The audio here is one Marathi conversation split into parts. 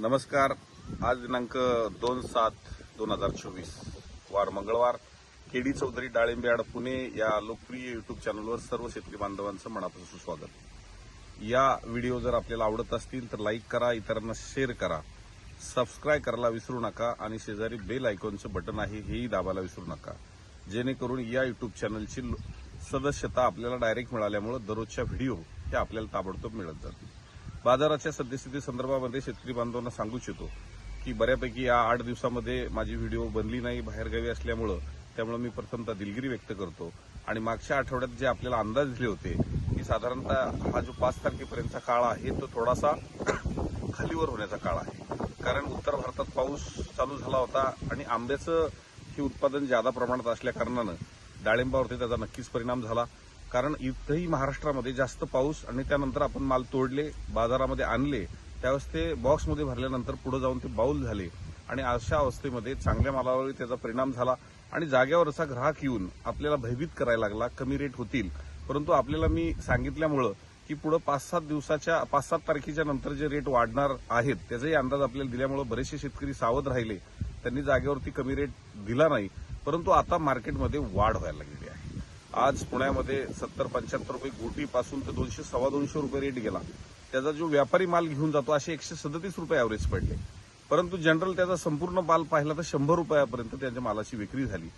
नमस्कार. आज दिनांक दोन सात दोन हजार चोवीस. वार मंगळवार. केडी चौधरी डाळिंबेआड पुणे या लोकप्रिय युट्यूब चॅनलवर सर्व शेतकरी बांधवांचं मनापासून सुस्वागत या व्हिडिओ जर आपल्याला आवडत असतील तर लाईक करा इतरांना शेअर करा. सबस्क्राईब करायला विसरू नका आणि शेजारी बेल आयकॉनचं बटन आहे हेही दाबायला विसरू नका. जेणेकरून या युट्यूब चॅनलची लो- सदस्यता आपल्याला डायरेक्ट मिळाल्यामुळे दररोजच्या व्हिडिओ हे आपल्याला ताबडतोब मिळत जातील. बाजाराच्या सद्यस्थिती संदर्भामध्ये शेतकरी बांधवांना सांगू इच्छितो की बऱ्यापैकी या आठ दिवसामध्ये माझी व्हिडिओ बनली नाही बाहेरगावी असल्यामुळं. त्यामुळे मी प्रथमतः दिलगिरी व्यक्त करतो. आणि मागच्या आठवड्यात जे आपल्याला अंदाज दिले होते की साधारणतः हा जो पाच तारखेपर्यंतचा काळ आहे तो थोडासा खालीवर होण्याचा काळ आहे. कारण उत्तर भारतात पाऊस चालू झाला होता आणि आंब्याचं हे उत्पादन ज्यादा प्रमाणात असल्या कारणानं डाळिंबावरती त्याचा नक्कीच परिणाम झाला. कारण इथंही महाराष्ट्रामध्ये जास्त पाऊस आणि त्यानंतर आपण माल तोडले बाजारामध्ये आणले त्यावेळेस ते बॉक्समध्ये भरल्यानंतर पुढे जाऊन ते बाऊल झाले. आणि अशा अवस्थेमध्ये चांगल्या मालावर त्याचा परिणाम झाला आणि जाग्यावरचा ग्राहक येऊन आपल्याला भयभीत करायला लागला कमी रेट होतील. परंतु आपल्याला मी सांगितल्यामुळं की पुढे पाच सात दिवसाच्या पाच सात तारखेच्या नंतर जे रेट वाढणार आहेत त्याचाही अंदाज आपल्याला दिल्यामुळे बरेचसे शेतकरी सावध राहिले. त्यांनी जागेवरती कमी रेट दिला नाही परंतु आता मार्केटमध्ये वाढ व्हायला लागली आहे. आज पुण्यामध्ये सत्तर पंच्याहत्तर रुपये गोटीपासून तर दोनशे सव्वा दोनशे रुपये रेट गेला. त्याचा जो व्यापारी माल घेऊन जातो असे एकशे सदतीस रुपये ॲव्हरेज पडले. परंतु जनरल त्याचा संपूर्ण माल पाहिला तर शंभर रुपयापर्यंत त्यांच्या मालाची विक्री झाली.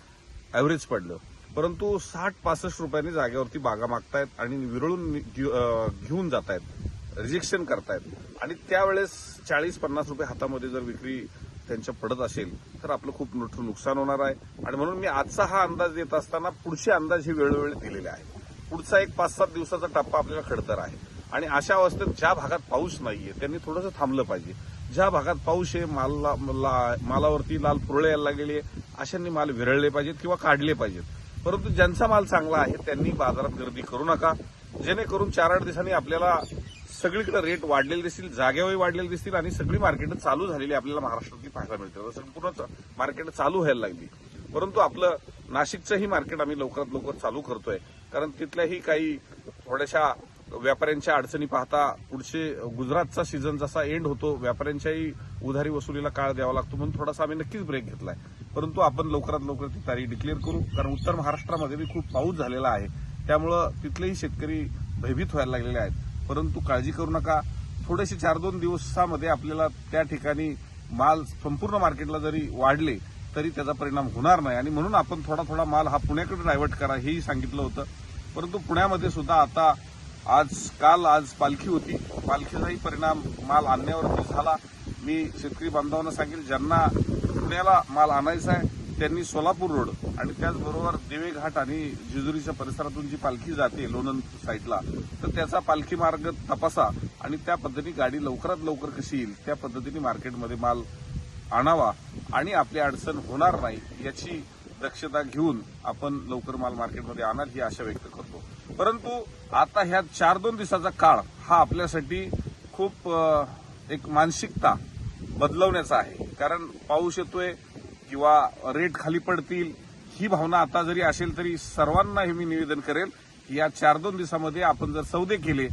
ॲव्हरेज पडलं. परंतु साठ पासष्ट रुपयांनी जागेवरती बागा मागतायत आणि विरळून घेऊ- अं, घेऊन जातायत. रिजेक्शन करतायत. आणि त्यावेळेस चाळीस पन्नास रुपये हातामध्ये जर विक्री त्यांच्या पडत असेल तर आपलं खूप मोठं नुकसान होणार आहे. आणि म्हणून मी आजचा हा अंदाज देत असताना पुढचे अंदाज हे वेळोवेळी दिलेले आहेत. पुढचा एक पाच सात दिवसाचा टप्पा आपल्याला खडतर आहे. आणि अशा अवस्थेत ज्या भागात पाऊस नाहीये त्यांनी थोडंसं थांबलं पाहिजे. ज्या भागात पाऊस आहे मालला ला- मालावरती लाल पुरळे यायला लागलेली आहे अशांनी माल विरळले पाहिजेत किंवा काढले पाहिजेत. परंतु ज्यांचा माल चांगला आहे त्यांनी बाजारात गर्दी करू नका. जेणेकरून चार आठ दिवसांनी आपल्याला सगळीकडे रेट वाढलेले दिसतील जागेवरही वाढलेले दिसतील आणि सगळी मार्केट चालू झालेली आपल्याला महाराष्ट्रातली पाहायला मिळते. संपूर्ण मार्केट चालू व्हायला लागली. परंतु आपलं नाशिकचंही मार्केट आम्ही लवकरात लवकर चालू करतोय. कारण तिथल्याही काही थोड्याशा व्यापाऱ्यांच्या अडचणी पाहता पुढचे गुजरातचा सीझन जसा एंड होतो व्यापाऱ्यांच्याही उधारी वसुलीला काळ द्यावा लागतो म्हणून थोडासा आम्ही नक्कीच ब्रेक घेतलाय. परंतु आपण लवकरात लवकर ती तारीख डिक्लेअर करू. कारण उत्तर महाराष्ट्रामध्ये खूप पाऊस झालेला आहे. त्यामुळं तिथलेही शेतकरी भयभीत व्हायला लागलेले आहेत. परंतु काळजी करू नका. थोडेसे चार दोन दिवसामध्ये आपल्याला त्या ठिकाणी माल संपूर्ण मार्केटला जरी वाढले तरी त्याचा परिणाम होणार नाही. आणि म्हणून आपण थोडा थोडा माल हा पुण्याकडे डायव्हर्ट करा हेही सांगितलं होतं. परंतु पुण्यामध्ये सुद्धा आता आज काल आज पालखी होती. पालखीचाही परिणाम माल आणण्यावरती झाला. मी शेतकरी बांधवांना सांगेल ज्यांना पुण्याला माल आणायचा आहे त्यांनी सोलापूर रोड आणि त्याचबरोबर दिवे घाट आणि जेजुरीच्या परिसरातून जी पालखी जाते लोणंद साईडला तर त्याचा पालखी मार्ग तपासा आणि त्या पद्धतीने गाडी लवकरात लवकर कशी येईल त्या पद्धतीने मार्केटमध्ये माल आणावा आणि आपली अडचण होणार नाही याची दक्षता घेऊन आपण लवकर माल मार्केटमध्ये आणा ही आशा व्यक्त करतो. परंतु आता ह्या चार दोन दिवसाचा काळ हा आपल्यासाठी खूप एक मानसिकता बदलवण्याचा आहे. कारण पाऊस येतोय किंवा रेट खाली पडतील ही भावना आता जरी असेल तरी सर्वांना हे मी निवेदन करेल की या चार दोन दिवसामध्ये आपण जर सौदे केले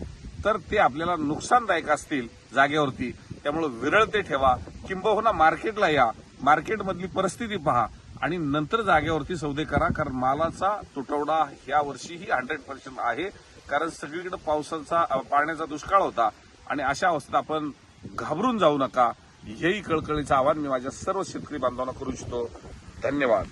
तर ते आपल्याला नुकसानदायक असतील जागेवरती. त्यामुळे विरळते ठेवा. किंबहुना मार्केटला या. मार्केटमधली परिस्थिती पहा आणि नंतर जागेवरती सौदे करा कारण मालाचा तुटवडा या वर्षीही हंड्रेड पर्सेंट आहे कारण सगळीकडे पावसाचा पाण्याचा दुष्काळ होता आणि अशा अवस्थेत आपण घाबरून जाऊ नका. हेही कळकळीचं आवाहन मी माझ्या सर्व शेतकरी बांधवांना करू इच्छितो. धन्यवाद.